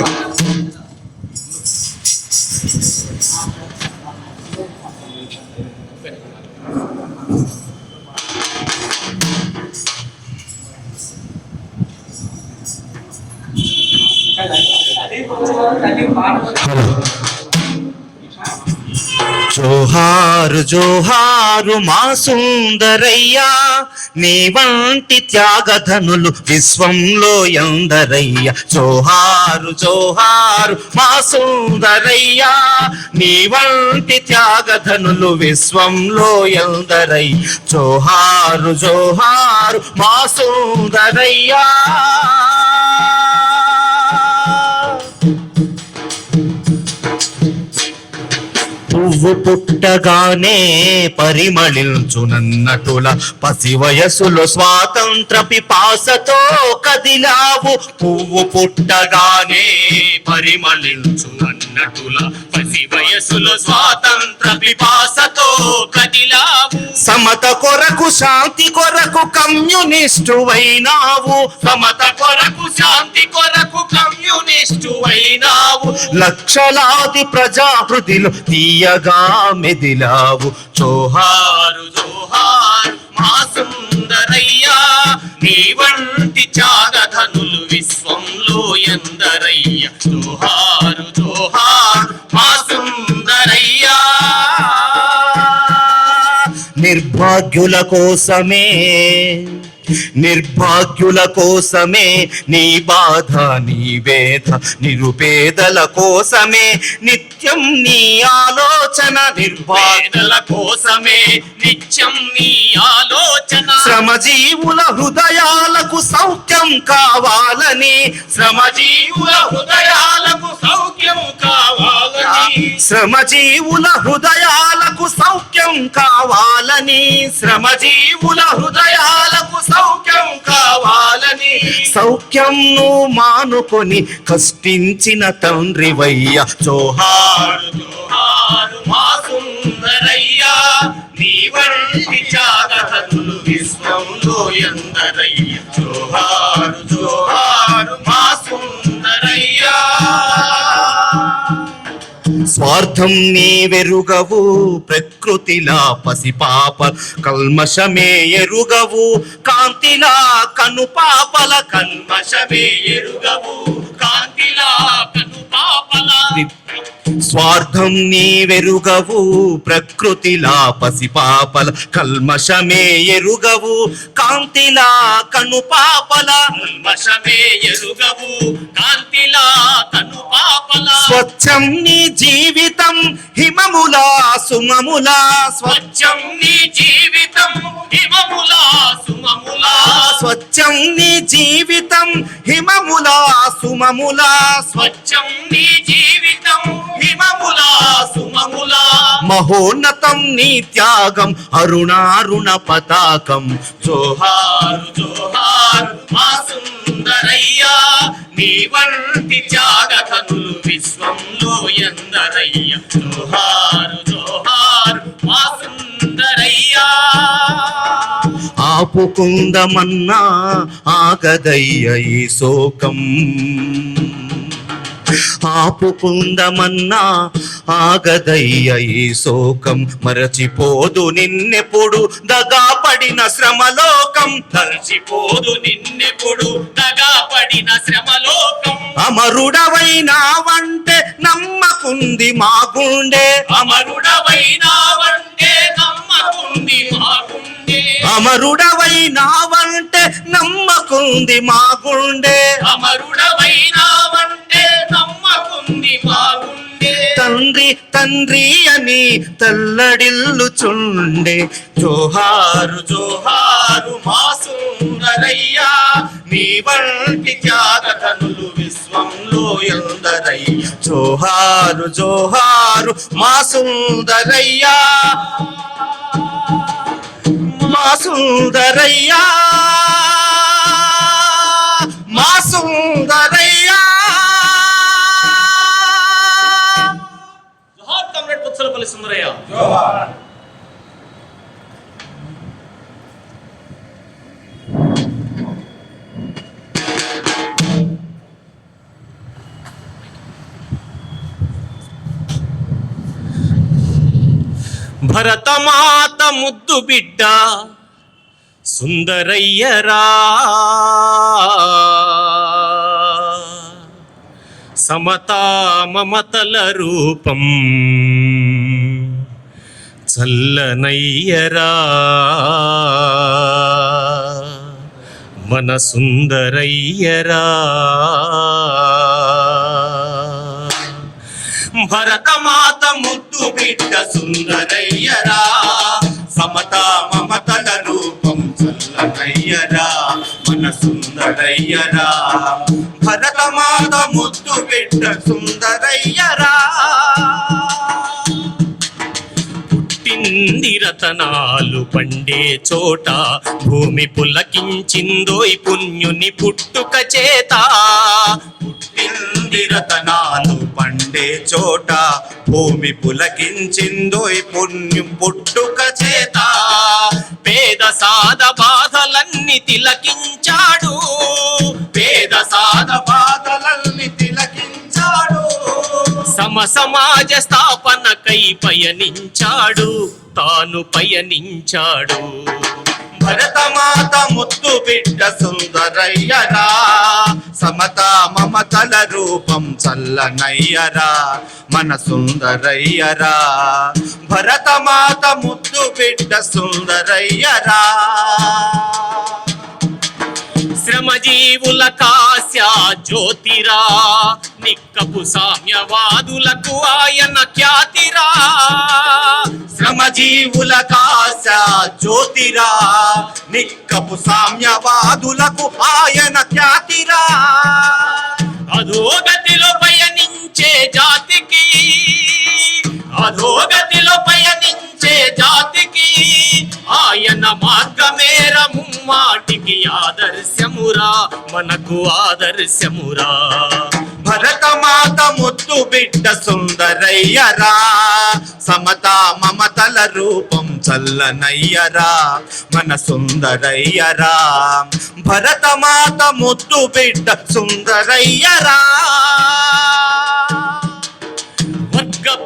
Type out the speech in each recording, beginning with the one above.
Aqui. Hello. జోహారు జోహారు మా సుందరయ్యా నీ వంటి త్యాగధనులు విశ్వంలో ఎందరయ్యా. జోహారు జోహారు మా సుందరయ్యా నీ వంటి త్యాగధనులు విశ్వంలో ఎందరై జోహారు జోహారు మా సుందరయ్యా. నువ్వు పుట్టగానే పరిమళించునన్నటుల పసి వయసులో స్వాతంత్ర పిపాసతో కదిలావు. పువ్వు పుట్టగానే పరిమళించునన్నటుల పసి వయసులో స్వాతంత్ర పిపాసతో కదిలావు. సమత కొరకు శాంతి కొరకు కమ్యూనిస్టు అయినావు సమత కొరకు శాంతి కొరకు కమ్యూనిస్టు అయినావు లక్షలాది ప్రజాకృతిలో తీయగా మెదిలావు. జోహారు జోహారు మా సుందరయ్యా నీ వంటి త్యాగధనులు విశ్వంలో ఎందరయ్య. జోహారు జోహారు మా సుందరయ్యా నిర్భాగ్యుల కోసమే నిర్భాగ్యుల కోసమే నీ బాధ నీ వేద నిరుపేదల కోసమే నిత్యం నీ ఆలోచన నిర్భాగ్యుల కోసమే నిత్యం నీ ఆలోచన. శ్రమజీవుల హృదయాలకు సౌఖ్యం కావాలని శ్రమజీవుల హృదయాలకు సౌఖ్యం కావాలని. శ్రమజీవుల హృదయాలకు సౌఖ్యం కావాలని శ్రమజీవుల హృదయాలకు సౌఖ్యం కావాలని. సౌఖ్యంను మానుకొని కష్టించిన తండ్రి వయ్య మా సుందరయ్యా నీ వంటి జాగతులు విశ్వంలో ఎందరయ్య. జోహారు జోహారు మా సుందరయ్యా. స్వార్థం నీ వెరుగవు ప్రకృతిలా పసిపాప కల్మషమే ఎరుగవు కాంతిలా కనుపాపల కల్మషమే ఎరుగవు కాంతిలా కనుపాపల స్వార్థం నీ వెరుగవు ప్రకృతిలా పసిపాపల కల్మషమే ఎరుగవు కాంతిలా కనుపాపల కల్మషమే ఎరుగవు కాంతిలా కనుపాపల స్వచ్ఛం నీ జీవితం హిమములా సుమములా స్వచ్ఛం నీ జీవితం హిమములా సుమములా స్వచ్ఛం నీ జీవితం హిమములా సుమములా స్వచ్ఛం నీ జీవితం హిమములా సుమములా. మహోన్నతం నీ త్యాగం అరుణారుణ పతాకం. జోహారు జోహారు మా సుందరయ్యా నీ వంటి విశ్వంలో ఎందరయ్య. జోహారు జోహారు మా సుందరయ్యా. ఆపుకుందమన్నా ఆగదయ్య ఈ శోకం. ఆపుకుందమన్నా ఆగదయ్య ఈ శోకం. మరచిపోదు నిన్నెప్పుడు దగా పడిన శ్రమలోకం. తలచిపోదు నిన్నెప్పుడు దగా పడిన శ్రమలోకం. అమరుడవైనావంటే నమ్మకుంది మా గుండె. అమరుడవైనావంటే గుండె అమరుడవైనావంటే నమ్మకుంది మా గుండె అమరుడవైనావంటే నమ్మకుంది మా తండ్రి తండ్రి అని తల్లడిల్లుచుండే. జోహారు జోహారు మా సుందరయ్యా నీ వంటి త్యాగతనులు విశ్వంలో ఎందరయ్య జోహారు జోహారు మా సుందరయ్యా. బొత్సలపల్లి సుందరయ్య భరతమాత ముద్దు బిడ్డ సుందరయ్యరా సమతా మమతల రూపం. చల్లనయ్యరా. మన సుందరయ్యరా భరతమాత ముద్దు బిడ్డ సుందరయ్యరా. సమతా మమతల చల్లనయ్యరా మన సుందరయ్యరా భరతమాత ముద్దు బిడ్డ సుందరయ్యరా. పుట్టింది రతనాలు పండే చోట భూమి పులకించిందోయ్ పుణ్యుని పుట్టుక చేత. పుట్టింది రతనాలు పండే చోట భూమి పులకించిందోయ్ పుణ్యం పుట్టుక చేత. పేద సాద బాధలన్నీ తిలకించాడు. పేద సాద బాధలన్నీ తిలకించాడు. సమ సమాజ స్థాపనకై పయనించాడు. తాను పయనించాడు. భరతమాత ముద్దు బిడ్డ సుందరయ్యరా. సమత మమతల రూపం చల్లనయ్యరా. మన సుందరయ్యరా. భరతమాత ముద్దు బిడ్డ సుందరయ్యరా. శ్రమజీవుల కాస్యా జ్యోతిరా నిక్కపు సామ్యవాదులకు ఆయన ఖ్యాతిరా. శ్రమజీవుల కాస్యా జ్యోతిరా నిక్కపు సామ్యవాదులకు ఆయన ఖ్యాతిరా. అధోగతిలో పయనించే జాతికి అధోగతిలో పయనించే జాతికి ఆయన మార్గమేర ముమ్మాటికి ఆదర్శమురా మనకు ఆదర్శమురా. భరతమాత ముద్దు బిడ్డ సుందరయ్యరా సమతా మమతల రూపం చల్లనయ్యరా మన సుందరయ్యరా. భరతమాత ముద్దు బిడ్డ సుందరయ్యరా.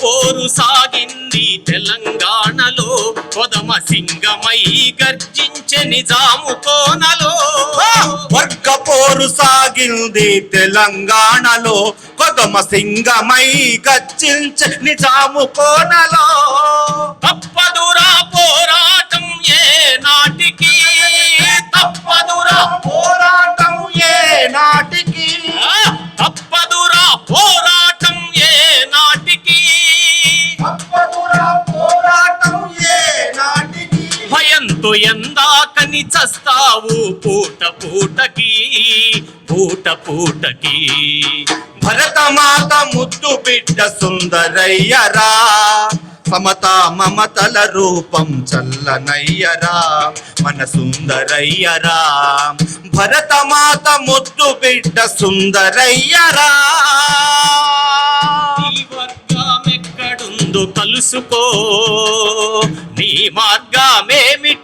పోరు సాగింది తెలంగాణలో. కొదమ సింగమై గర్జించే నిజాము కోనలో. వర్గ పోరు సాగింది తెలంగాణలో. కొదమ సింగమై గర్జించే నిజాము కోనలో. తప్పదురా పోరాటం ఏ నాటికి? తప్పదురా పోరాటం ఏ నాటికి? తప్పదురా భయంతో ఎందాకని చస్తావు పూట పూటకి పూట పూటకి. భరతమాత ముద్దు బిడ్డ సుందరయ్యరా సమత మమతల రూపం చల్లనయ్యరా మన సుందరయ్యరా. భరతమాత ముద్దు బిడ్డ సుందరయ్యరా. ఎక్కడుందో కలుసుకో నీ మార్గమేమిటి?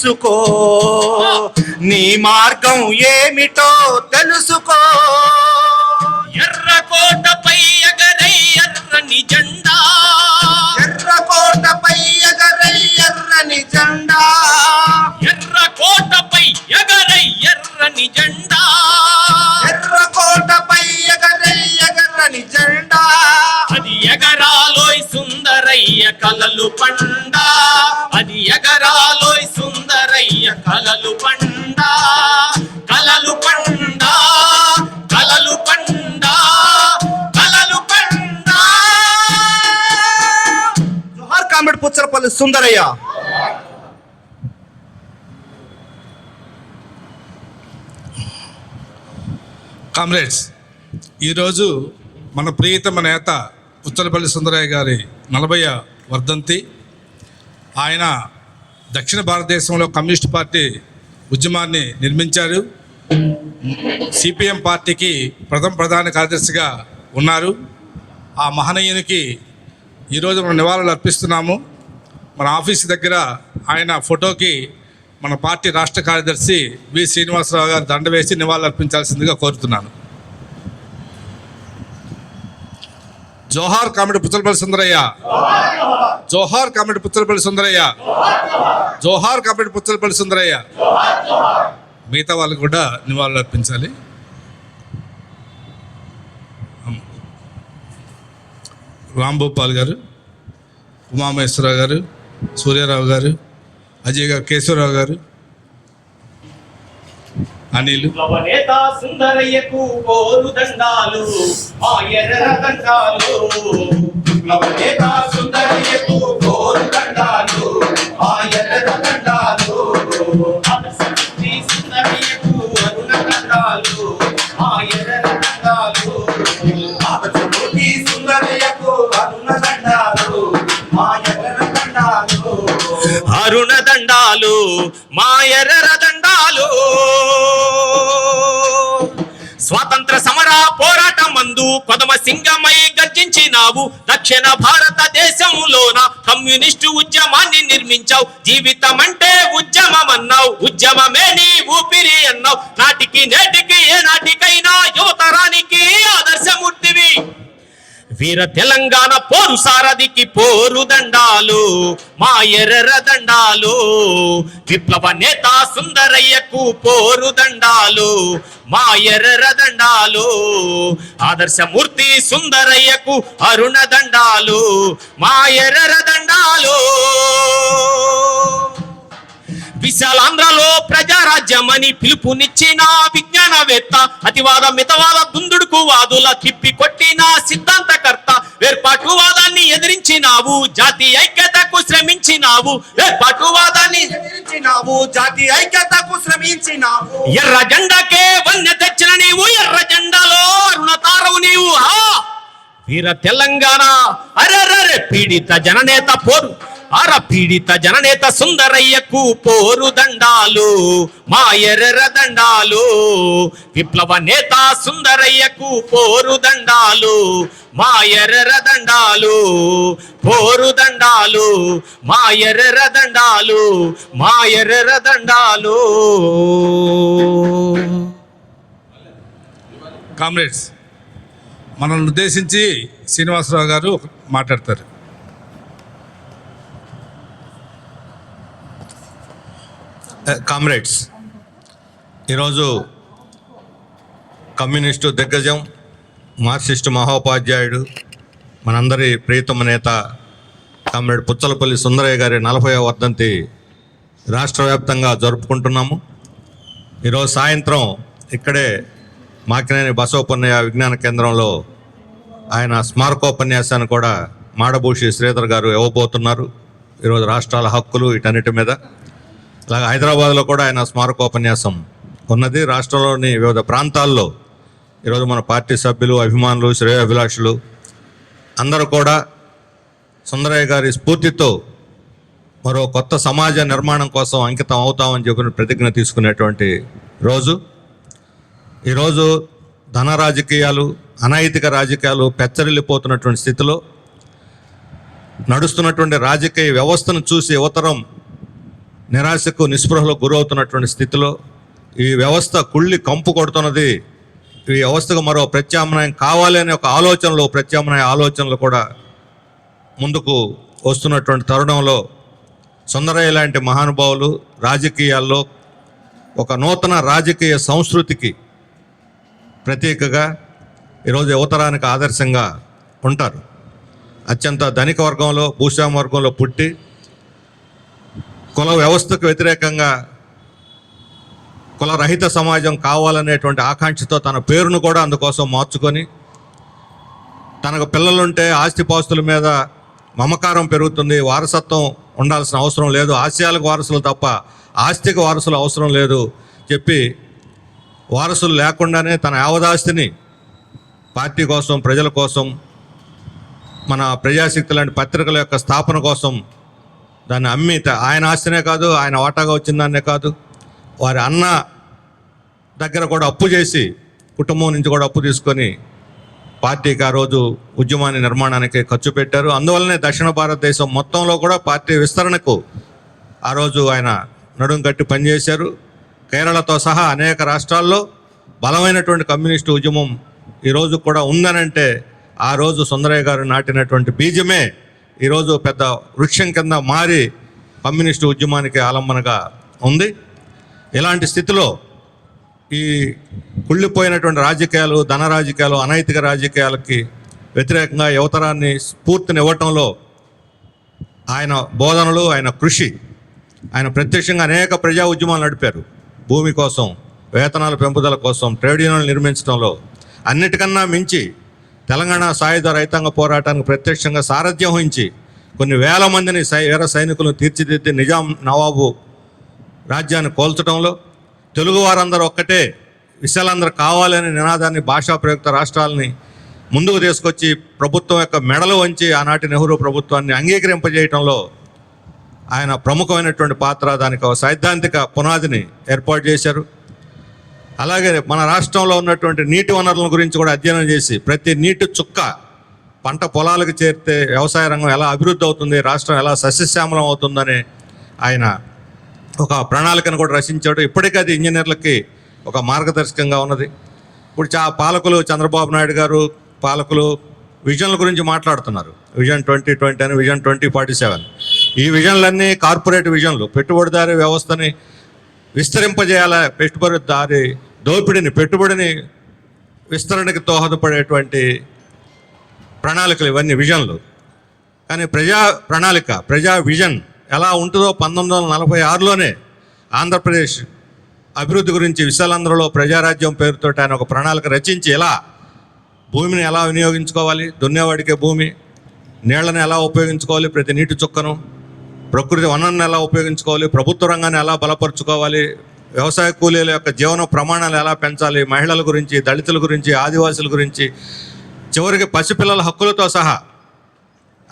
కలుసుకో నీ మార్గం ఏమిటో తెలుసుకో. ఎర్రకోటపై ఎగరై ఎర్రని జెండా. ఎర్రకోటపై ఎగరై ఎర్రని జెండా. ఎర్రకోటపై ఎగరై ఎర్రని జెండా. ఎర్రకోటపై ఎగరై ఎగరని జెండా. అది ఎగరాలోయ్ సుందరయ్య కలలు పండా. అది ఎగరాలోయ్ సుందరయ్య కలలు పండా కలలు పండా కలలు పండా కలలు పండా. జోహార్ కామెడ్ పుచ్చరపల్లి సుందరయ్య. కామ్రేడ్స్ ఈరోజు మన ప్రియతమ నేత పుచ్చలపల్లి సుందరయ్య గారి నలభై వర్ధంతి. ఆయన దక్షిణ భారతదేశంలో కమ్యూనిస్ట్ పార్టీ ఉద్యమాన్ని నిర్మించారు. సిపిఎం పార్టీకి ప్రథమ ప్రధాన కార్యదర్శిగా ఉన్నారు. ఆ మహనీయునికి ఈరోజు మనం నివాళులు అర్పిస్తున్నాము. మన ఆఫీస్ దగ్గర ఆయన ఫోటోకి మన పార్టీ రాష్ట్ర కార్యదర్శి వి శ్రీనివాసరావు గారు దండ వేసి నివాళులు అర్పించాల్సిందిగా కోరుతున్నాను. జోహార్ కామెడీ పుచ్చలపల్లి సుందరయ్య. జోహార్ కామెడీ పుచ్చలపల్లి సుందరయ్య. జోహార్ కామెడీ పుచ్చలపల్లి సుందరయ్య. మిగతా వాళ్ళకు కూడా నివాళులు అర్పించాలి రాంభూపాల్ గారు ఉమామేశ్వరరావు గారు సూర్యారావు గారు అజయ్ గారు కేశవరావు గారు అనిల్. నవనేత సుందరయ్యకు కోరు దండాలు మా ఎర్ర దండాలు నవనేత సుందరయ్యకు కోరు దండాలు మా ఎర్ర దండాలు ఆదర్శమూర్తి సుందరయ్యకు అరుణ దండాలు మా ఎర్ర దండాలు సుందరయ్యకు అరుణ దండాలు మా ఎర్ర దండాలు అరుణ దండాలు మా ఎర్ర దండాలు స్వాతంత్ర సమర పోరాటం మందు కొదమ సింగమై గర్జించినావు. దక్షిణ భారతదేశంలోన కమ్యూనిస్టు ఉద్యమాన్ని నిర్మించావు. జీవితం అంటే ఉద్యమం అన్నావు ఉద్యమమే నీ ఊపిరి అన్నావు. నాటికి నేటికి ఏ నాటికైనా యువతరానికి ఆదర్శమూర్తివి. వీర తెలంగాణ పోరు సారథికి పోరు దండాలు మా ఎర్ర దండాలు. విప్లవ నేత సుందరయ్యకు పోరు దండాలు మా ఎర్ర దండాలు. ఆదర్శమూర్తి సుందరయ్యకు అరుణ దండాలు మా ఎర్ర దండాలు. విశాలాంధ్రలో ప్రజారాజ్యమని పిలుపునిచ్చిన విజ్ఞానవేత్త అతివాద మితవాద దుందుడుకు వాదుల తిప్పి కొట్టిన సిద్ధాంతకర్త వేర్పాటువాదాన్ని ఎదిరించినావు జాతి ఐక్యతకు శ్రమించినావు వేర్పాటువాదాన్ని ఎదిరించినావు జాతి ఐక్యతకు శ్రమించినావు. ఎర్ర జెండాకే వన్య తెచ్చిన నీవు ఎర్ర జెండాలో అరుణతారవు నీవు ఆ వీర తెలంగాణ అరే పీడిత జననేత పోరు అర పీడిత జననేత సుందరయ్యకు పోరు దండాలు మా ఎర్ర దండాలు. విప్లవ నేత సుందరయ్యకు పోరు దండాలు మా ఎర్ర దండాలు. పోరు దండాలు మా ఎర్ర దండాలు మా ఎర్ర దండాలు. కామ్రేడ్స్ మనల్ని ఉద్దేశించి శ్రీనివాసరావు గారు మాట్లాడతారు. Uh, కామ్రేడ్స్ ఈరోజు కమ్యూనిస్టు దిగ్గజం మార్క్సిస్టు మహోపాధ్యాయుడు మనందరి ప్రియతమ నేత కామ్రేడ్ పుచ్చలపల్లి సుందరయ్య గారి నలభై వర్ధంతి రాష్ట్ర వ్యాప్తంగా జరుపుకుంటున్నాము. ఈరోజు సాయంత్రం ఇక్కడే మాకినేని బసవపన్నయ్య విజ్ఞాన కేంద్రంలో ఆయన స్మారకోపన్యాసాన్ని కూడా మాడభూషి శ్రీధర్ గారు ఇవ్వబోతున్నారు. ఈరోజు రాష్ట్రాల హక్కులు వీటన్నిటి మీద అలాగే హైదరాబాద్లో కూడా ఆయన స్మారకోపన్యాసం ఉన్నది. రాష్ట్రంలోని వివిధ ప్రాంతాల్లో ఈరోజు మన పార్టీ సభ్యులు అభిమానులు శ్రేయాభిలాషులు అందరూ కూడా సుందరయ్య గారి స్ఫూర్తితో మరో కొత్త సమాజ నిర్మాణం కోసం అంకితం అవుతామని చెప్పిన ప్రతిజ్ఞ తీసుకునేటువంటి రోజు. ఈరోజు ధన రాజకీయాలు అనైతిక రాజకీయాలు పెచ్చరిల్లిపోతున్నటువంటి స్థితిలో నడుస్తున్నటువంటి రాజకీయ వ్యవస్థను చూసి యువతరం నిరాశకు నిస్పృహలకు గురవుతున్నటువంటి స్థితిలో ఈ వ్యవస్థ కుళ్ళి కంపు కొడుతున్నది. ఈ వ్యవస్థకు మరో ప్రత్యామ్నాయం కావాలి అనే ఒక ఆలోచనలో ప్రత్యామ్నాయ ఆలోచనలు కూడా ముందుకు వస్తున్నటువంటి తరుణంలో సుందరయ్య లాంటి మహానుభావులు రాజకీయాల్లో ఒక నూతన రాజకీయ సంస్కృతికి ప్రతీకగా ఈరోజు యువతరానికి ఆదర్శంగా ఉంటారు. అత్యంత ధనిక వర్గంలో భూస్వామి వర్గంలో పుట్టి కుల వ్యవస్థకు వ్యతిరేకంగా కులరహిత సమాజం కావాలనేటువంటి ఆకాంక్షతో తన పేరును కూడా అందుకోసం మార్చుకొని తనకు పిల్లలుంటే ఆస్తిపాస్తుల మీద మమకారం పెరుగుతుంది వారసత్వం ఉండాల్సిన అవసరం లేదు ఆశయాలకు వారసులు తప్ప ఆస్తికి వారసులు అవసరం లేదు చెప్పి వారసులు లేకుండానే తన యావదాస్తిని పార్టీ కోసం ప్రజల కోసం మన ప్రజాశక్తి లాంటి పత్రికల యొక్క స్థాపన కోసం దాన్ని అమ్మి త- ఆయన ఆస్తినే కాదు ఆయన వాటాగా వచ్చిన దాన్నే కాదు. వారి అన్న దగ్గర కూడా అప్పు చేసి కుటుంబం నుంచి కూడా అప్పు తీసుకొని పార్టీకి ఆ రోజు ఉద్యమాన్ని నిర్మాణానికి ఖర్చు పెట్టారు. అందువల్లనే దక్షిణ భారతదేశం మొత్తంలో కూడా పార్టీ విస్తరణకు ఆ రోజు ఆయన నడుం కట్టి పనిచేశారు. కేరళతో సహా అనేక రాష్ట్రాల్లో బలమైనటువంటి కమ్యూనిస్టు ఉద్యమం ఈరోజు కూడా ఉందనంటే ఆ రోజు సుందరయ్య గారు నాటినటువంటి బీజమే ఈరోజు పెద్ద వృక్షం కింద మారి కమ్యూనిస్టు ఉద్యమానికి ఆలంబనగా ఉంది. ఇలాంటి స్థితిలో ఈ కుళ్ళిపోయినటువంటి రాజకీయాలు ధన రాజకీయాలు అనైతిక రాజకీయాలకి వ్యతిరేకంగా యువతరాన్ని స్ఫూర్తినివ్వటంలో ఆయన బోధనలు ఆయన కృషి ఆయన ప్రత్యక్షంగా అనేక ప్రజా ఉద్యమాలు నడిపారు. భూమి కోసం వేతనాల పెంపుదల కోసం ట్రేడ్ యూనియన్లు నిర్మించడంలో అన్నిటికన్నా మించి తెలంగాణ సాయుధ రైతాంగ పోరాటానికి ప్రత్యక్షంగా సారథ్యం వహించి కొన్ని వేల మందిని సై వీర సైనికులను తీర్చిదిద్ది నిజాం నవాబు రాజ్యాన్ని కోల్చడంలో తెలుగు వారందరూ ఒక్కటే విశాలందరూ కావాలనే నినాదాన్ని భాషా ప్రయుక్త రాష్ట్రాలని ముందుకు తీసుకొచ్చి ప్రభుత్వం యొక్క మెడలు వంచి ఆనాటి నెహ్రూ ప్రభుత్వాన్ని అంగీకరింపజేయటంలో ఆయన ప్రముఖమైనటువంటి పాత్ర. దానికి ఒక సైద్ధాంతిక పునాదిని ఏర్పాటు చేశారు. అలాగే మన రాష్ట్రంలో ఉన్నటువంటి నీటి వనరుల గురించి కూడా అధ్యయనం చేసి ప్రతి నీటి చుక్క పంట పొలాలకు చేరితే వ్యవసాయ రంగం ఎలా అభివృద్ధి అవుతుంది రాష్ట్రం ఎలా సస్యశ్యామలం అవుతుందని ఆయన ఒక ప్రణాళికను కూడా రచించాడు. ఇప్పటికీ అది ఇంజనీర్లకి ఒక మార్గదర్శకంగా ఉన్నది. ఇప్పుడు చా పాలకులు చంద్రబాబు నాయుడు గారు పాలకులు విజన్ల గురించి మాట్లాడుతున్నారు. విజన్ ట్వంటీ ట్వంటీ అని విజన్ ట్వంటీ ఫార్టీ సెవెన్. ఈ విజన్లన్నీ కార్పొరేట్ విజన్లు. పెట్టుబడిదారి వ్యవస్థని విస్తరింపజేయాల? పెట్టుబడిదారి దోపిడీని పెట్టుబడిని విస్తరణకు దోహదపడేటువంటి ప్రణాళికలు ఇవన్నీ విజన్లు. కానీ ప్రజా ప్రణాళిక ప్రజా విజన్ ఎలా ఉంటుందో పంతొమ్మిది వందల నలభై ఆరులోనే ఆంధ్రప్రదేశ్ అభివృద్ధి గురించి విశాలాంధ్రలో ప్రజారాజ్యం పేరుతో ఆయన ఒక ప్రణాళిక రచించి ఎలా భూమిని ఎలా వినియోగించుకోవాలి దున్నేవాడికే భూమి నీళ్ళను ఎలా ఉపయోగించుకోవాలి ప్రతి నీటి చుక్కను ప్రకృతి వనరులను ఎలా ఉపయోగించుకోవాలి ప్రభుత్వ రంగాన్ని ఎలా బలపరుచుకోవాలి వ్యవసాయ కూలీల యొక్క జీవన ప్రమాణాలు ఎలా పెంచాలి? మహిళల గురించి దళితుల గురించి ఆదివాసుల గురించి చివరికి పసిపిల్లల హక్కులతో సహా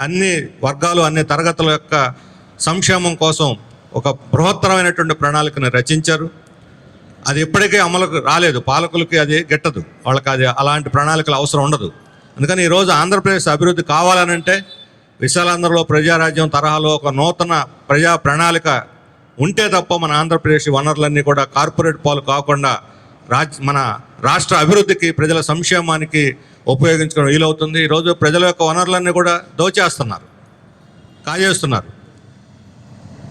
అన్ని వర్గాలు అన్ని తరగతుల యొక్క సంక్షేమం కోసం ఒక బృహత్తరమైనటువంటి ప్రణాళికను రచించారు. అది ఇప్పటికే అమలుకు రాలేదు. పాలకులకి అది గిట్టదు. వాళ్ళకి అది అలాంటి ప్రణాళికలు అవసరం ఉండదు. అందుకని ఈరోజు ఆంధ్రప్రదేశ్ అభివృద్ధి కావాలనంటే విశాలాంధ్రలో ప్రజారాజ్యం తరహాలో ఒక నూతన ప్రజా ప్రణాళిక ఉంటే తప్ప మన ఆంధ్రప్రదేశ్ వనరులన్నీ కూడా కార్పొరేట్ పాలు కాకుండా రాజ్ మన రాష్ట్ర అభివృద్ధికి ప్రజల సంక్షేమానికి ఉపయోగించుకోవడం వీలవుతుంది. ఈరోజు ప్రజల యొక్క వనరులన్నీ కూడా దోచేస్తున్నారు. కాజేస్తున్నారు.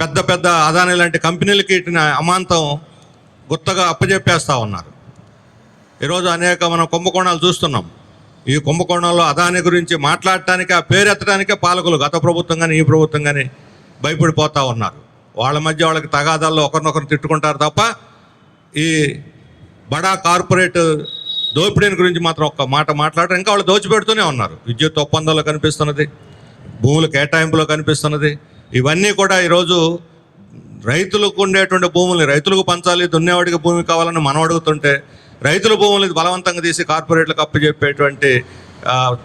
పెద్ద పెద్ద అదాని లాంటి కంపెనీలకి ఇట్టిన అమాంతం గుత్తగా అప్పజెప్పేస్తూ ఉన్నారు. ఈరోజు అనేక మనం కుంభకోణాలు చూస్తున్నాం. ఈ కుంభకోణంలో అదాని గురించి మాట్లాడటానికి ఆ పేరెత్తడానికే పాలకులు గత ప్రభుత్వం కానీ ఈ ప్రభుత్వం కానీ భయపడిపోతూ ఉన్నారు. వాళ్ళ మధ్య వాళ్ళకి తగాదాల్లో ఒకరినొకరు తిట్టుకుంటారు తప్ప ఈ బడా కార్పొరేట్ దోపిడీని గురించి మాత్రం ఒక్క మాట మాట్లాడరు. ఇంకా వాళ్ళు దోచిపెడుతూనే ఉన్నారు. విద్యుత్ ఒప్పందంలో కనిపిస్తున్నది భూముల కేటాయింపులో కనిపిస్తున్నది. ఇవన్నీ కూడా ఈరోజు రైతులకు ఉండేటువంటి భూముల్ని రైతులకు పంచాలి దున్నేవాడికి భూమి కావాలని మనం అడుగుతుంటే రైతుల భూముల్ని బలవంతంగా తీసి కార్పొరేట్లకు అప్పచెప్పేటువంటి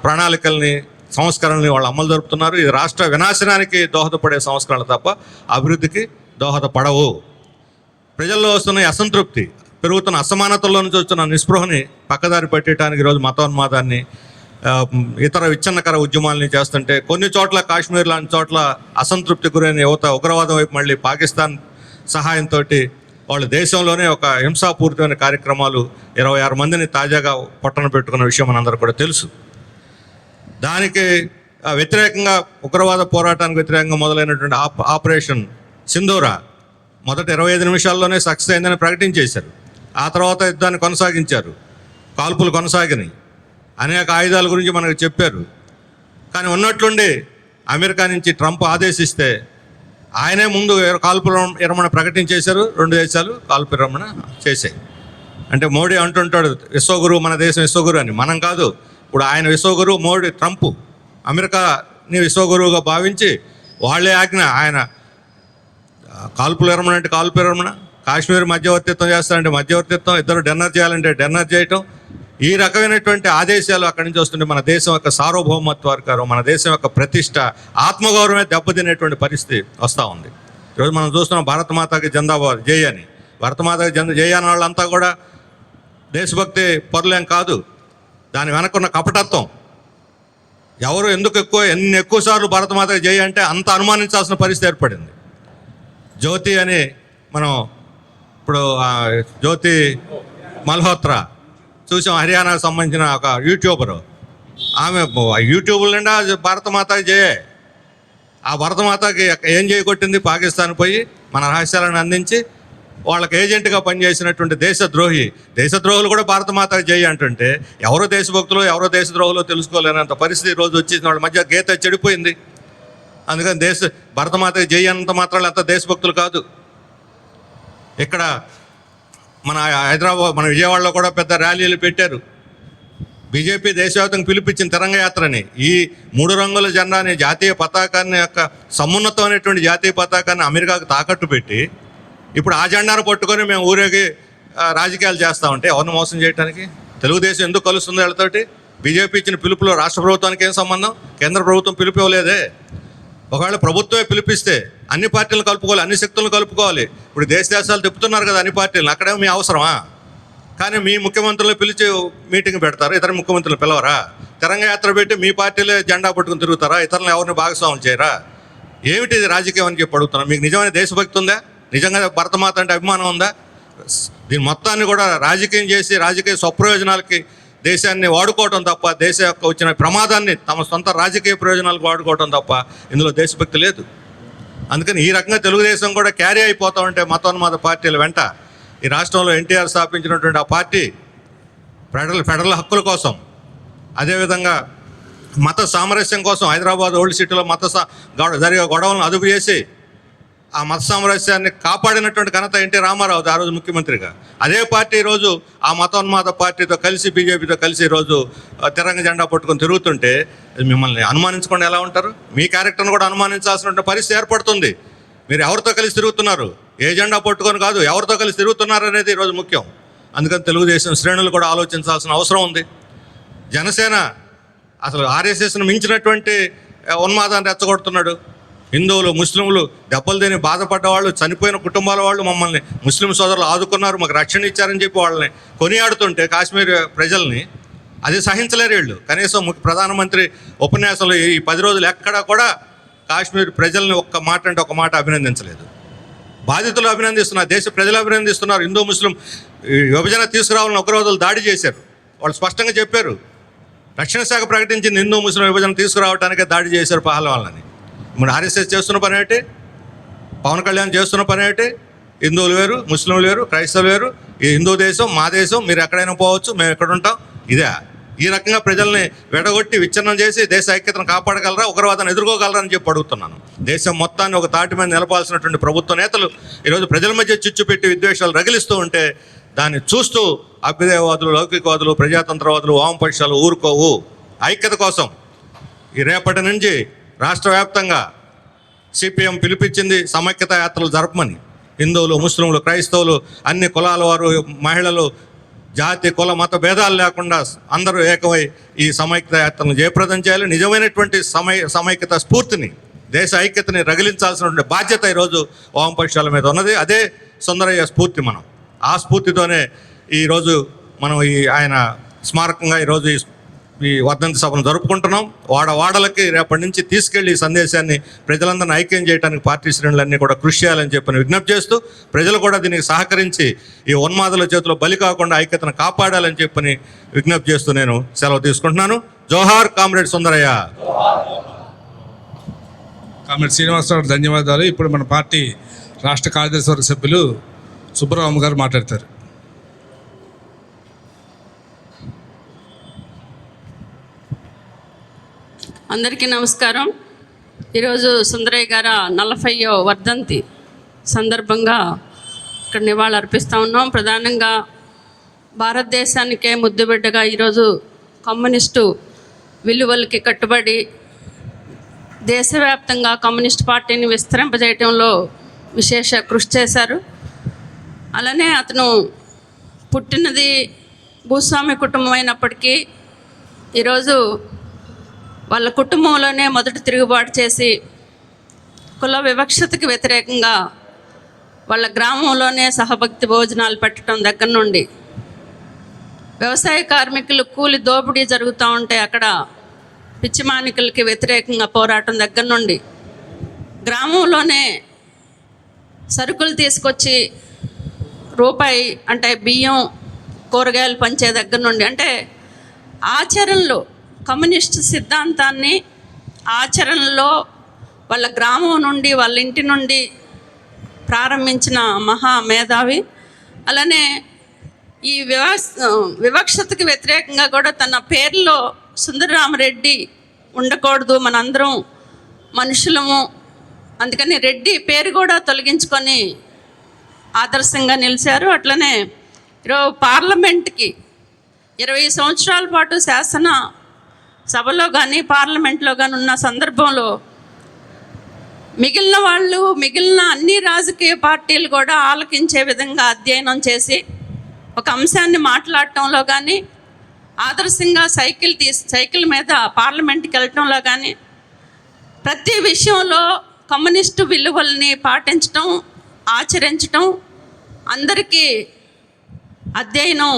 ప్రణాళికల్ని సంస్కరణలు వాళ్ళు అమలు జరుపుతున్నారు. ఇది రాష్ట్ర వినాశనానికి దోహదపడే సంస్కరణలు తప్ప అభివృద్ధికి దోహదపడవు. ప్రజల్లో వస్తున్న అసంతృప్తి పెరుగుతున్న అసమానతల్లో నుంచి వస్తున్న నిస్పృహని పక్కదారి పెట్టడానికి ఈరోజు మతోన్మాదాన్ని ఇతర విచ్ఛిన్నకర ఉద్యమాలని చేస్తుంటే కొన్ని చోట్ల కాశ్మీర్ లాంటి చోట్ల అసంతృప్తి గురైన యువత ఉగ్రవాదం వైపు మళ్ళీ పాకిస్తాన్ సహాయంతో వాళ్ళ దేశంలోనే ఒక హింసాపూరితమైన కార్యక్రమాలు ఇరవై ఆరు మందిని తాజాగా పొట్టన పెట్టుకున్న విషయం మనందరూ కూడా తెలుసు. దానికి వ్యతిరేకంగా ఉగ్రవాద పోరాటానికి వ్యతిరేకంగా మొదలైనటువంటి ఆప్ ఆపరేషన్ సింధూరా మొదట ఇరవై ఐదు నిమిషాల్లోనే సక్సెస్ అయిందని ప్రకటించేశారు. ఆ తర్వాత యుద్ధాన్ని కొనసాగించారు. కాల్పులు కొనసాగినాయి. అనేక ఆయుధాల గురించి మనకు చెప్పారు. కానీ ఉన్నట్లుండి అమెరికా నుంచి ట్రంప్ ఆదేశిస్తే ఆయనే ముందు కాల్పుల విరమణ ప్రకటించేశారు. రెండు దేశాలు కాల్పు విరమణ చేశాయి. అంటే మోడీ అంటుంటాడు విశ్వగురు మన దేశం విశ్వగురు అని. మనం కాదు. ఇప్పుడు ఆయన విశ్వగురువు మోడీ ట్రంప్. అమెరికాని విశ్వగురువుగా భావించి వాళ్ళే ఆజ్ఞ ఆయన. కాల్పులు విరమణ అంటే కాల్పు విరమణ కాశ్మీర్ మధ్యవర్తిత్వం చేస్తారంటే మధ్యవర్తిత్వం ఇద్దరు డిన్నర్ చేయాలంటే డిన్నర్ చేయటం. ఈ రకమైనటువంటి ఆదేశాలు అక్కడి నుంచి వస్తుంటే మన దేశం యొక్క సార్వభౌమత్వాధికారం మన దేశం యొక్క ప్రతిష్ట ఆత్మగౌరవమే దెబ్బతినేటువంటి పరిస్థితి వస్తూ ఉంది. ఈరోజు మనం చూస్తున్నాం భారత మాతకి జందాబాద్ అని. భారతమాతకి జంద జై అన్న వాళ్ళంతా కూడా దేశభక్తి పరులేం కాదు. దాని వెనకున్న కపటత్వం. ఎవరు ఎందుకు ఎక్కువ ఎన్ని ఎక్కువ సార్లు భారతమాతకి అంటే అంత అనుమానించాల్సిన పరిస్థితి ఏర్పడింది. జ్యోతి అని మనం ఇప్పుడు జ్యోతి మల్హోత్రా చూసాం హర్యానాకు సంబంధించిన ఒక యూట్యూబరు. ఆమె యూట్యూబ్ నిండా భారతమాత జయే. ఆ భరతమాతకి ఏం చేయగొట్టింది పాకిస్తాన్ పోయి మన రహస్యాలను అందించి వాళ్ళకి ఏజెంట్గా పనిచేసినటువంటి దేశద్రోహి దేశద్రోహులు కూడా భారతమాత జై అంటుంటే ఎవరో దేశభక్తులు ఎవరో దేశద్రోహులు తెలుసుకోలేనంత పరిస్థితి రోజు వచ్చేసిన వాళ్ళ మధ్య గీత చెడిపోయింది. అందుకని దేశ భరతమాత జయ అన్నంత మాత్రాలు అంత దేశభక్తులు కాదు. ఇక్కడ మన హైదరాబాద్ మన విజయవాడలో కూడా పెద్ద ర్యాలీలు పెట్టారు. బీజేపీ దేశవ్యాప్తంగా పిలిపించిన తరంగయాత్రని ఈ మూడు రంగుల జెండాని జాతీయ పతాకాన్ని యొక్క సమున్నతమైనటువంటి జాతీయ పతాకాన్ని అమెరికాకు తాకట్టు పెట్టి ఇప్పుడు ఆ జెండాను పట్టుకొని మేము ఊరేగి రాజకీయాలు చేస్తా ఉంటే ఎవరిని మోసం చేయడానికి తెలుగుదేశం ఎందుకు కలుస్తుంది వీళ్ళతోటి? బీజేపీ ఇచ్చిన పిలుపులో రాష్ట్ర ప్రభుత్వానికి ఏం సంబంధం? కేంద్ర ప్రభుత్వం పిలుపు ఇవ్వలేదే ఒకవేళ ప్రభుత్వమే పిలిపిస్తే అన్ని పార్టీలను కలుపుకోవాలి అన్ని శక్తులను కలుపుకోవాలి. ఇప్పుడు దేశ దేశాలు తిప్పుతున్నారు కదా అన్ని పార్టీలను అక్కడే మీ అవసరమా? కానీ మీ ముఖ్యమంత్రులు పిలిచి మీటింగ్ పెడతారు? ఇతర ముఖ్యమంత్రులు పిలవరా? తెరంగ యాత్ర పెట్టి మీ పార్టీలే జెండా పట్టుకుని తిరుగుతారా? ఇతరులను ఎవరిని భాగస్వామ్యం చేయరా? ఏమిటి ఇది రాజకీయం అని చెప్పి అడుగుతున్నారు మీకు నిజమైన దేశభక్తి ఉందా? నిజంగా భరతమాత అంటే అభిమానం ఉందా? దీని మొత్తాన్ని కూడా రాజకీయం చేసి రాజకీయ స్వప్రయోజనాలకి దేశాన్ని వాడుకోవటం తప్ప దేశ యొక్క వచ్చిన ప్రమాదాన్ని తమ సొంత రాజకీయ ప్రయోజనాలకు వాడుకోవటం తప్ప ఇందులో దేశభక్తి లేదు. అందుకని ఈ రకంగా తెలుగుదేశం కూడా క్యారీ అయిపోతూ ఉంటే మతోన్మాద పార్టీల వెంట ఈ రాష్ట్రంలో ఎన్టీఆర్ స్థాపించినటువంటి ఆ పార్టీ ఫెడరల్ ఫెడరల్ హక్కుల కోసం అదేవిధంగా మత సామరస్యం కోసం హైదరాబాద్ ఓల్డ్ సిటీలో మత సా జరిగే గొడవలను అదుపు చేసి ఆ మత సామరస్యాన్ని కాపాడినటువంటి ఘనత ఎన్టీ రామారావు ఆ రోజు ముఖ్యమంత్రిగా. అదే పార్టీ ఈరోజు ఆ మతోన్మాద పార్టీతో కలిసి బీజేపీతో కలిసి ఈరోజు తిరంగ జెండా పట్టుకొని తిరుగుతుంటే మిమ్మల్ని అనుమానించకుండా ఎలా ఉంటారు? మీ క్యారెక్టర్ను కూడా అనుమానించాల్సిన పరిస్థితి ఏర్పడుతుంది. మీరు ఎవరితో కలిసి తిరుగుతున్నారు? ఏ జెండా పట్టుకొని కాదు ఎవరితో కలిసి తిరుగుతున్నారు అనేది ఈరోజు ముఖ్యం. అందుకని తెలుగుదేశం శ్రేణులు కూడా ఆలోచించాల్సిన అవసరం ఉంది. జనసేన అసలు ఆర్ఎస్ఎస్ను మించినటువంటి ఉన్మాదాన్ని రెచ్చగొడుతున్నాడు. హిందువులు ముస్లింలు దెబ్బలు తిని బాధపడ్డ వాళ్ళు చనిపోయిన కుటుంబాల వాళ్ళు మమ్మల్ని ముస్లిం సోదరులు ఆదుకున్నారు మాకు రక్షణ ఇచ్చారని చెప్పి వాళ్ళని కొనియాడుతుంటే కాశ్మీర్ ప్రజల్ని అది సహించలేరు వీళ్ళు. కనీసం ప్రధానమంత్రి ఉపన్యాసంలో ఈ పది రోజులు ఎక్కడా కూడా కాశ్మీర్ ప్రజల్ని ఒక్క మాట అంటే ఒక మాట అభినందించలేదు. బాధితులు అభినందిస్తున్నారు దేశ ప్రజలు అభినందిస్తున్నారు హిందూ ముస్లిం ఈ విభజన తీసుకురావాలని ఒక రోజులు దాడి చేశారు. వాళ్ళు స్పష్టంగా చెప్పారు రక్షణ శాఖ ప్రకటించింది హిందూ ముస్లిం విభజన తీసుకురావడానికే దాడి చేశారు పహల్వాళ్ళని మన ఆర్ఎస్ఎస్ చేస్తున్న పని ఏంటి? పవన్ కళ్యాణ్ చేస్తున్న పని ఏంటి? హిందువులు వేరు ముస్లింలు వేరు క్రైస్తవులు వేరు. ఈ హిందూ దేశం మా దేశం మీరు ఎక్కడైనా పోవచ్చు మేము ఎక్కడ ఉంటాం ఇదే. ఈ రకంగా ప్రజల్ని వెడగొట్టి విచ్ఛిన్నం చేసి దేశ ఐక్యతను కాపాడగలరా ఉగ్రవాదాన్ని ఎదుర్కోగలరా అని చెప్పి అడుగుతున్నాను. దేశం మొత్తాన్ని ఒక తాటి మీద నిలపాల్సినటువంటి ప్రభుత్వ నేతలు ఈరోజు ప్రజల మధ్య చిచ్చు పెట్టి విద్వేషాలు రగిలిస్తూ ఉంటే దాన్ని చూస్తూ అభ్యుదయవాదులు లౌకికవాదులు ప్రజాతంత్రవాదులు వామపక్షాలు ఊరుకోవు. ఐక్యత కోసం ఈ రేపటి నుంచి రాష్ట్ర వ్యాప్తంగా సిపిఎం పిలిపించింది సమైక్యత యాత్రలు జరపమని. హిందువులు ముస్లింలు క్రైస్తవులు అన్ని కులాల వారు మహిళలు జాతి కుల మత భేదాలు లేకుండా అందరూ ఏకమై ఈ సమైక్యత యాత్రను జయప్రదం చేయాలి. నిజమైనటువంటి సమై సమైక్యత స్ఫూర్తిని దేశ ఐక్యతని రగిలించాల్సినటువంటి బాధ్యత ఈరోజు వామపక్షాల మీద ఉన్నది. అదే సుందరయ్య స్ఫూర్తి మనం. ఆ స్ఫూర్తితోనే ఈరోజు మనం ఈ ఆయన స్మారకంగా ఈరోజు ఈ ఈ వర్ధంతి సభను జరుపుకుంటున్నాం. వాడ వాడలకి రేపటి నుంచి తీసుకెళ్ళి ఈ సందేశాన్ని ప్రజలందరినీ ఐక్యం చేయడానికి పార్టీ శ్రేణులన్నీ కూడా కృషి చేయాలని చెప్పని విజ్ఞప్తి చేస్తూ ప్రజలు కూడా దీనికి సహకరించి ఈ ఉన్మాదుల చేతిలో బలి కాకుండా ఐక్యతను కాపాడాలని చెప్పని విజ్ఞప్తి చేస్తూ నేను సెలవు తీసుకుంటున్నాను. జోహార్ కామ్రేడ్ సుందరయ్య. కామ్రేడ్ శ్రీనివాసరావు ధన్యవాదాలు. ఇప్పుడు మన పార్టీ రాష్ట్ర కార్యదర్శి వర్గ సభ్యులు సుబ్బరామ గారు మాట్లాడతారు. అందరికీ నమస్కారం. ఈరోజు సుందరయ్య గారు నలభైయో వర్ధంతి సందర్భంగా ఇక్కడ నివాళులు అర్పిస్తూ ఉన్నాం. ప్రధానంగా భారతదేశానికే ముద్దుబిడ్డగా ఈరోజు కమ్యూనిస్టు విలువలకి కట్టుబడి దేశవ్యాప్తంగా కమ్యూనిస్ట్ పార్టీని విస్తరింపజేయటంలో విశేష కృషి చేశారు. అలానే అతను పుట్టినది భూస్వామి కుటుంబం అయినప్పటికీ ఈరోజు వాళ్ళ కుటుంబంలోనే మొదట తిరుగుబాటు చేసి కుల వివక్షతకి వ్యతిరేకంగా వాళ్ళ గ్రామంలోనే సహభక్తి భోజనాలు పెట్టడం దగ్గర నుండి వ్యవసాయ కార్మికులు కూలి దోపిడీ జరుగుతూ ఉంటే అక్కడ పిచ్చిమానికులకి వ్యతిరేకంగా పోరాటం దగ్గర నుండి గ్రామంలోనే సరుకులు తీసుకొచ్చి రూపాయి అంటే బియ్యం కూరగాయలు పంచే దగ్గర నుండి అంటే ఆచరణలో కమ్యూనిస్ట్ సిద్ధాంతాన్ని ఆచరణలో వాళ్ళ గ్రామం నుండి వాళ్ళ ఇంటి నుండి ప్రారంభించిన మహా మేధావి. అలానే ఈ వివక్ష వివక్షతకు వ్యతిరేకంగా కూడా తన పేరులో సుందరరామరెడ్డి ఉండకూడదు మనందరం మనుషులము. అందుకని రెడ్డి పేరు కూడా తొలగించుకొని ఆదర్శంగా నిలిచారు. అట్లనే ఈరోజు పార్లమెంట్కి ఇరవై సంవత్సరాల పాటు శాసన సభలో కానీ పార్లమెంట్లో కానీ ఉన్న సందర్భంలో మిగిలిన వాళ్ళు మిగిలిన అన్ని రాజకీయ పార్టీలు కూడా ఆలకించే విధంగా అధ్యయనం చేసి ఒక అంశాన్ని మాట్లాడటంలో కానీ ఆదర్శంగా సైకిల్ తీసి సైకిల్ మీద పార్లమెంట్కి వెళ్ళటంలో కానీ ప్రతి విషయంలో కమ్యూనిస్టు విలువల్ని పాటించటం ఆచరించటం అందరికీ అధ్యయనం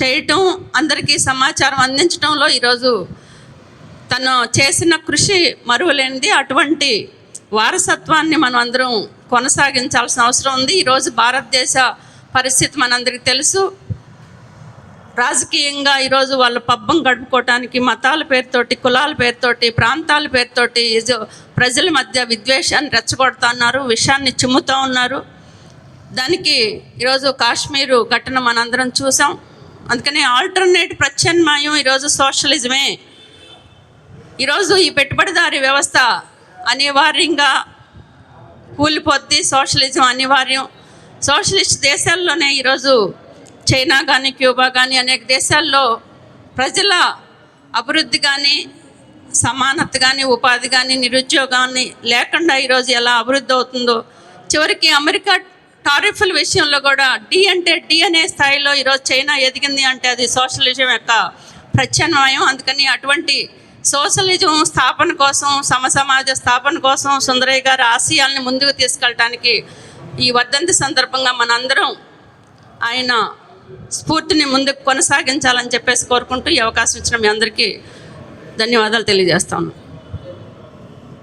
చేయటం అందరికీ సమాచారం అందించడంలో ఈరోజు తను చేసిన కృషి మరువలేనిది. అటువంటి వారసత్వాన్ని మనం అందరం కొనసాగించాల్సిన అవసరం ఉంది. ఈరోజు భారతదేశ పరిస్థితి మనందరికీ తెలుసు. రాజకీయంగా ఈరోజు వాళ్ళ పబ్బం గడుపుకోవటానికి మతాల పేరుతోటి కులాల పేరుతోటి ప్రాంతాల పేరుతోటి ప్రజల మధ్య విద్వేషాన్ని రెచ్చగొడుతున్నారు విషయాన్ని చిమ్ముతూ ఉన్నారు. దానికి ఈరోజు కాశ్మీరు ఘటన మనందరం చూసాం. అందుకని ఆల్టర్నేట్ ప్రత్యామ్నాయం ఈరోజు సోషలిజమే. ఈరోజు ఈ పెట్టుబడిదారీ వ్యవస్థ అనివార్యంగా కూలిపోద్ది సోషలిజం అనివార్యం. సోషలిస్ట్ దేశాల్లోనే ఈరోజు చైనా కానీ క్యూబా కానీ అనేక దేశాల్లో ప్రజల అభివృద్ధి కానీ సమానత కానీ ఉపాధి కానీ నిరుద్యోగాన్ని లేకుండా ఈరోజు ఎలా అభివృద్ధి అవుతుందో. చివరికి అమెరికా టారిఫ్ల విషయంలో కూడా డి అంటే డి అనే స్థాయిలో ఈరోజు చైనా ఎదిగింది అంటే అది సోషలిజం యొక్క ప్రత్యామ్నాయం. అందుకని అటువంటి సోషలిజం స్థాపన కోసం సమసమాజ స్థాపన కోసం సుందరయ్య గారి ఆశయాల్ని ముందుకు తీసుకెళ్ళటానికి ఈ వర్ధంతి సందర్భంగా మనందరం ఆయన స్ఫూర్తిని ముందుకు కొనసాగించాలని చెప్పేసి కోరుకుంటూ ఈ అవకాశం ఇచ్చిన మీ అందరికీ ధన్యవాదాలు తెలియజేస్తాను